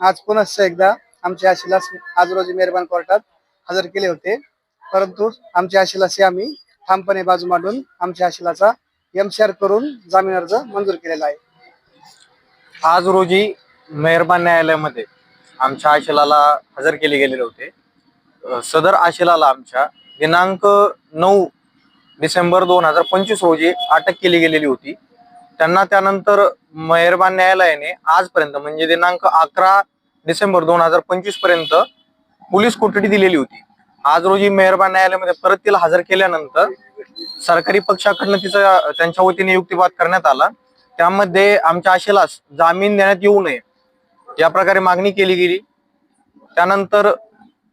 आज पुनश्च एकदा आमच्या आशिलास आज रोजी मेहरबान कोर्टात हजर केले होते. परंतु आमच्या आशिलाशी आम्ही ठामपणे बाजू मांडून आमच्या आशिलाचा एमसीआर करून जामीन अर्ज मंजूर केलेला आहे. आज रोजी मेहरबान न्यायालयामध्ये आमच्या आशिलाला हजर केले गेलेले होते. सदर आशिलाला आमच्या दिनांक नऊ डिसेंबर दोन हजार पंचवीस रोजी अटक केली गेलेली होती. त्यांना त्यानंतर मेहरबान न्यायालयाने आजपर्यंत म्हणजे दिनांक अकरा डिसेंबर दोन हजार पंचवीसपर्यंत पोलीस कोठडी दिलेली होती. आज रोजी मेहरबान न्यायालयामध्ये परत तिला हजर केल्यानंतर सरकारी पक्षाकडनं तिचा त्यांच्या वतीने युक्तिवाद करण्यात आला. त्यामध्ये आमच्या आशेला जामीन देण्यात येऊ नये या प्रकारे मागणी केली गेली. त्यानंतर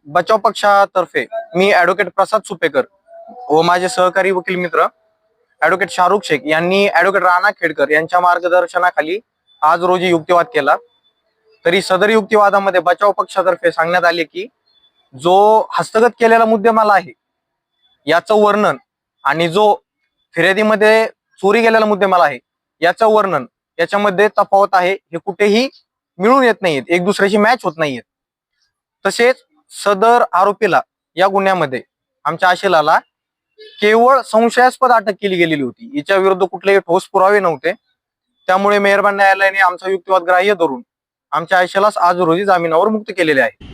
बचाव पक्षातर्फे मी ऍडव्होकेट प्रसाद सुपेकर व माझे सहकारी वकील मित्र ऍडव्होकेट शाहरुख शेख यांनी ऍडव्होकेट राणा खेडकर यांच्या मार्गदर्शनाखाली आज रोजी युक्तिवाद केला. तरी सदर युक्तिवादामध्ये बचाव पक्षातर्फे सांगण्यात आले की जो हस्तगत केलेला मुद्देमाल आहे याचं वर्णन आणि जो फिर्यादीमध्ये चोरी गेलेला मुद्देमाल आहे याचं वर्णन याच्यामध्ये तफावत आहे हे कुठेही मिळून येत नाहीत एक दुसऱ्याशी मॅच होत नाहीयेत. तसेच सदर आरोपीला या गुन्ह्यामध्ये आमच्या आशिलाला केवळ संशयास्पद अटक केली गेलेली होती. हिच्या विरुद्ध कुठलेही ठोस पुरावे नव्हते. त्यामुळे मेहरबान न्यायालयाने आमचा युक्तिवाद ग्राह्य धरून आमच्या आयशालाच आज रोजी जामिनावर मुक्त केलेले आहे.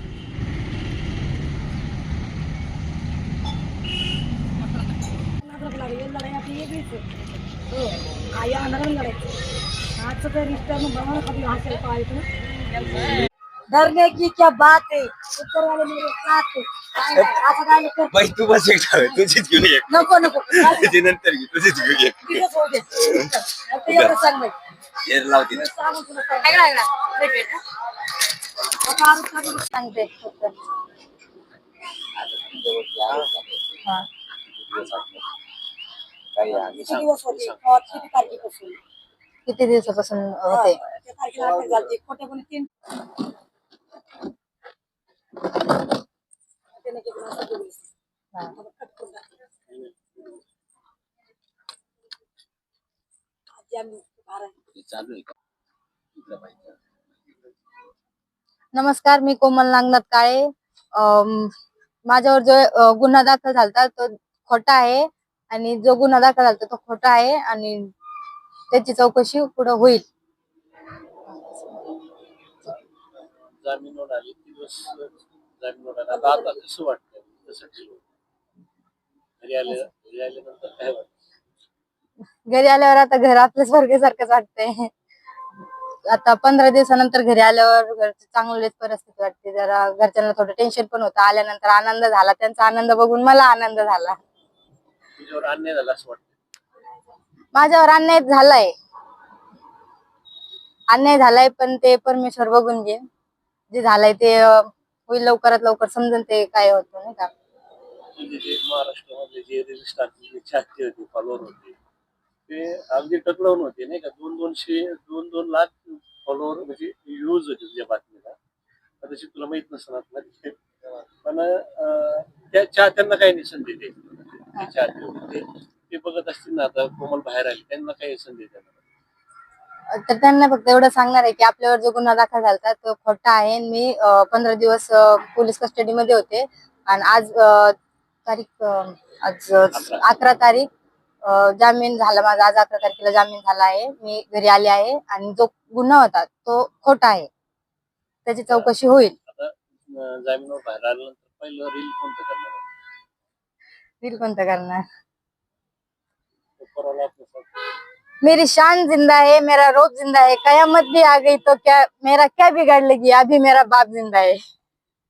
लढाई आपली वेगळीच आहे हो आई आंदोलन लढायचं आजचं तर रिश्ता मग बघा कधी हासेल पाहायचं डरने की क्या बात है ऊपर वाले मेरे साथ है काय नाही, असं काय नको बाई तू बस एक ठेव तुझीच घेऊन ये नको नको त्याची नंतर घे तुझीच घेऊन ये तिथंच होऊ दे. फक्त एवढं सांग बाई. हे लावते मी सांगून तुला सांग. ऐकला, ऐकला. भेट, भेट, हा. आता आरुष सांगून सांगते फक्त. हा. किती दिवस होते अं, किती तारखेपासून किती दिवसापासून हा, होते त्या तारखेला अटक झाली खोटे कोणी तीन त्याने केलं असं केलं. आता कट करून टाकलं. आजी आम्ही बारा आहे. चालू आहे का इकडं पाहिजे नमस्कार मी कोमल नागनाथ काळे. माझ्यावर जो गुन्हा दाखल झाला तो खोटा आहे. आणि जो गुन्हा दाखल झाला तो खोटा आहे. आणि त्याची चौकशी पुढे होईल. जामीन आली दिवस आता कसं वाटतं घरी आल्यावर आता घर आपल्या स्वर्गासारखंच वाटतंय. आता पंधरा दिवसानंतर घरी आल्यावर घरची चांगलीच परिस्थिती वाटते. जरा घरच्यांना थोडं टेन्शन पण होतं. आल्यानंतर आनंद झाला. त्यांचा आनंद बघून मला आनंद झाला. तुझ्यावर अन्याय झाला असं वाटतं माझ्यावर अन्याय झालाय. अन्याय झालाय पण ते परमेश्वर बघून घे. जे झालंय ते होईल लवकरात लवकर. समजून ते काय होतं नाही का? म्हणजे जे महाराष्ट्रामधले जे रेजिस्टारचे स्टारचे जे चाहते होते फॉलोअर होते ते अगदी टकलावून होते नाही का? दोन दोनशे दोन दोन लाख फॉलोअर म्हणजे व्ह्यूज होते तुझ्या बातमीला. कदाचित तुला माहीत नसणार पण त्या चाहत्यांना काही नाही. संधी ते चाहते होते ते- बघत असतील ना आता कोमल बाहेर आली त्यांना काही संधी देणार तर त्यांना फक्त एवढं सांगणार आहे की आपल्यावर जो गुन्हा दाखल झाला तो खोटा आहे. मी पंधरा दिवस पोलीस कस्टडीमध्ये होते. आणि आज तारीख अं, आज अकरा तारीख अं, जामीन झाला माझा. आज अकरा तारखेला जामीन झाला आहे. मी घरी आले आहे आणि जो गुन्हा होता तो खोटा आहे. त्याची चौकशी होईल. आता अं, जामिनावर बाहेर आल्यानंतर पहिलं रील कोणतं करणार? कोणतं मेरी शान जिंदा है मेरा रोब जिंदा है. कयामत भी आ गई तो क्या मेरा क्या बिगाड़ लेगी अभी मेरा बाप जिंदा है.